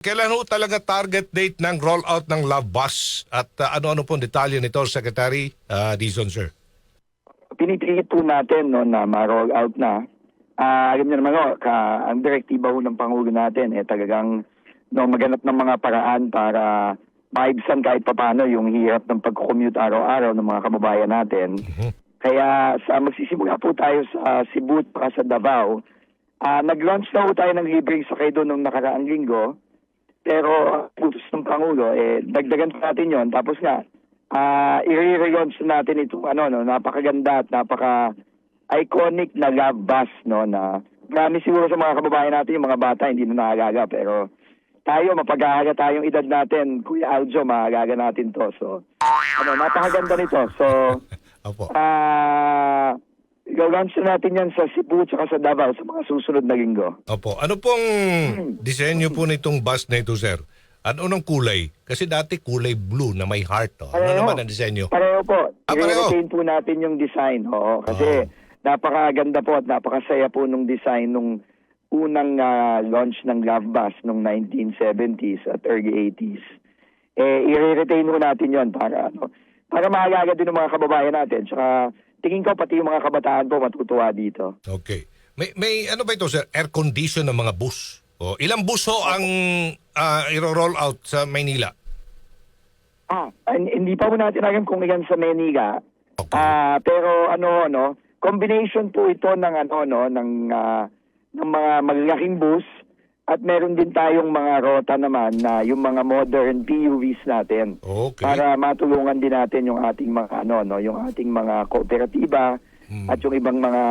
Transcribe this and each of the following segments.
Kailan ho talaga target date ng rollout ng Love Bus at uh, ano-ano pong detalye nito, Secretary uh, Dizon, sir? Pinipilit po natin no, na ma-roll out na. Ah, alam niyo naman ho, ka, ang direktiba ho ng Pangulo natin eh talagang no, maganap ng mga paraan para maibsan kahit papano yung hirap ng pag-commute araw-araw ng mga kababayan natin. Kaya sa magsisimula po tayo sa Cebu at sa Davao, ah nag-launch na po tayo ng libreng sakay doon nung nakaraang linggo. Pero putos ng Pangulo, eh, dagdagan natin yon Tapos nga, ah i-relaunch na natin itong ano, no, napakaganda at napaka iconic na love bus, no, na marami siguro sa mga kababayan natin, yung mga bata, hindi na nakagaga, pero tayo, mapag-aaga tayong edad natin, Kuya Aljo, maagaga natin to. So, ano, napakaganda nito. So, Opo. ah, i-launch na natin yan sa Cebu at sa Davao sa mga susunod na linggo. Opo. Ano pong disenyo po nitong bus na ito, sir? Ano nung kulay? Kasi dati kulay blue na may heart. Oh. Ano Pareho. naman ang disenyo? Pareho po. Ah, pareho. I-retain po natin yung design. Oo, kasi napakaganda po at napakasaya po nung design nung unang ah, launch ng Love Bus nung 1970s at early 80s. Eh, i-retain po natin yon para ano, para maagaga din ng mga kababayan natin. Tsaka tingin ko pati yung mga kabataan po matutuwa dito. Okay. May, may ano ba ito, sir? Air condition ng mga bus. O, ilang bus ho ang uh, iro-roll out sa Maynila? Ah, hin- hindi pa po natin alam kung ilan sa Manila. Okay. Ah, pero ano no, combination po ito ng ano no, ng ah, ng mga malalaking bus at meron din tayong mga rota naman na yung mga modern PUVs natin. Okay. Para matulungan din natin yung ating mga ano no, yung ating mga kooperatiba Hmm. at yung ibang mga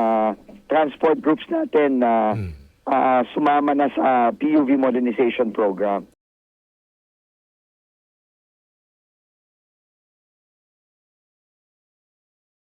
transport groups natin na Hmm. ah, sumama na sa PUV modernization program.